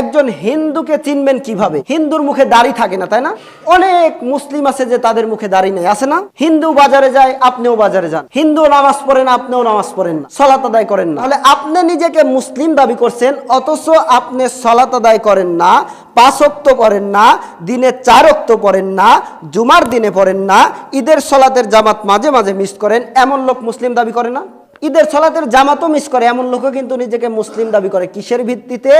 একজন হিন্দুকে চিনবেন কীভাবে? হিন্দুর মুখে দাড়ি থাকে না, তাই না? অনেক মুসলিম আছে যে তাদের মুখে দাড়ি নেই, আছে না? হিন্দু বাজারে যায়, আপনিও বাজারে যান। হিন্দু নামাজ পড়েন, আপনিও নামাজ পড়েন না। সলাত আদায় করেন না। তাহলে আপনি নিজেকে মুসলিম দাবি করছেন, অথচ আপনি সলাত আদায় করেন না, পাঁচ অক্ত পড়েন না, দিনে চার অক্ত পড়েন না, জুমার দিনে পড়েন না, ঈদের সলাতের জামাত মাঝে মাঝে মিস করেন, এমন লোক মুসলিম দাবি করে না? ঈদের সলাতের জামাতও মিস করে। এমন লোকও কিন্তু নিজেকে মুসলিম দাবি করে। কিসের ভিত্তিতে?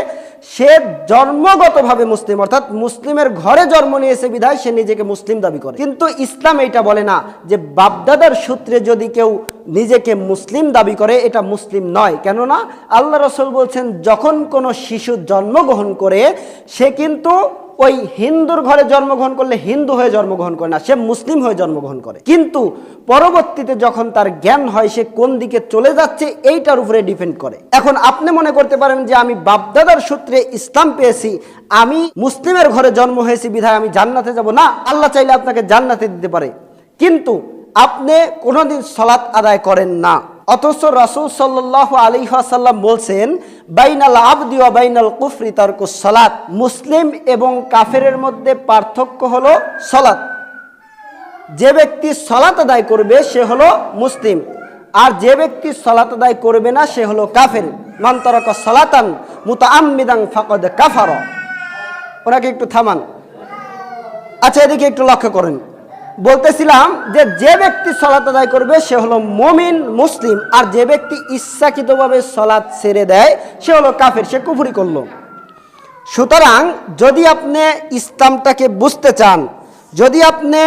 সে জন্মগতভাবে মুসলিম, অর্থাৎ মুসলিমের ঘরে জন্ম নিয়েছে বিধায় সে নিজেকে মুসলিম দাবি করে। কিন্তু ইসলাম এইটা বলে না যে বাপদাদার সূত্রে যদি কেউ নিজেকে মুসলিম দাবি করে, এটা মুসলিম নয়। কেননা আল্লাহ রসুল বলছেন, যখন কোনো শিশু জন্মগ্রহণ করে, সে কিন্তু ওই হিন্দুর ঘরে জন্মগ্রহণ করলে হিন্দু হয়ে জন্মগ্রহণ করে না, সে মুসলিম হয়ে জন্মগ্রহণ করে। কিন্তু পরবর্তীতে যখন তার জ্ঞান হয়, সে কোন দিকে চলে যাচ্ছে, এইটার উপরে ডিপেন্ড করে। এখন আপনি মনে করতে পারেন যে, আমি বাপদাদার সূত্রে ইসলাম পেয়েছি, আমি মুসলিমের ঘরে জন্ম হয়েছি, বিধায় আমি জান্নাতে যাব। না, আল্লাহ চাইলে আপনাকে জান্নাতে দিতে পারে। কিন্তু আপনি কোনোদিন সলাৎ আদায় করেন না। অথচ রাসূল সাল্লাহ আলী আসাল্লাম বলছেন, বাইনাল আবদি ও বাইনাল কুফরি তারকু সলাৎ মুসলিম এবং কাফেরের মধ্যে পার্থক্য হলো সলাৎ যে ব্যক্তি সলাত আদায় করবে, সে হলো মুসলিম। আর যে ব্যক্তি সলাত আদায় করবে না, সে হলো কাফের। মান্তরক সলাতান মুতাআম্মিদাং ফাকদ কাফার। ওনাকে একটু থামান। আচ্ছা এদিকে একটু লক্ষ্য করেন। বলতেছিলাম যে যে ব্যক্তি সলাত আদায় করবে, সে হলো মমিন, মুসলিম। আর যে ব্যক্তি ইচ্ছাকৃতভাবে সলাৎ ছেড়ে দেয়, সে হলো কাফের, সে কুফুরি করল। সুতরাং যদি আপনি ইসলামটাকে বুঝতে চান, যদি আপনি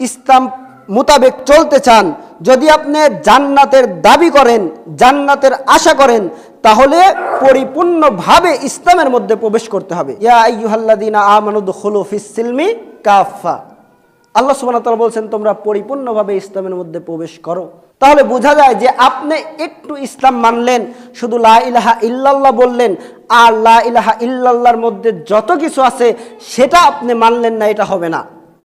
ইসলাম মোতাবেক চলতে চান, যদি আপনি জান্নাতের দাবি করেন, জান্নাতের আশা করেন, তাহলে পরিপূর্ণভাবে ইসলামের মধ্যে প্রবেশ করতে হবে। ইয়া আইয়ুহাল্লাযীনা আমানু দুখুলু ফিস সিলমি কাফা আল্লাহ ওয়া বলছেন, তোমরা পরিপূর্ণভাবে ইসলামের মধ্যে প্রবেশ করো। তাহলে বোঝা যায় যে আপনি একটু ইসলাম মানলেন, শুধু লা ইলাহা ইল্লাল্লাহ বললেন, আর লা ইলাহা ইল্লাল্লাহর মধ্যে যত কিছু আছে, সেটা আপনি মানলেন না, এটা হবে না।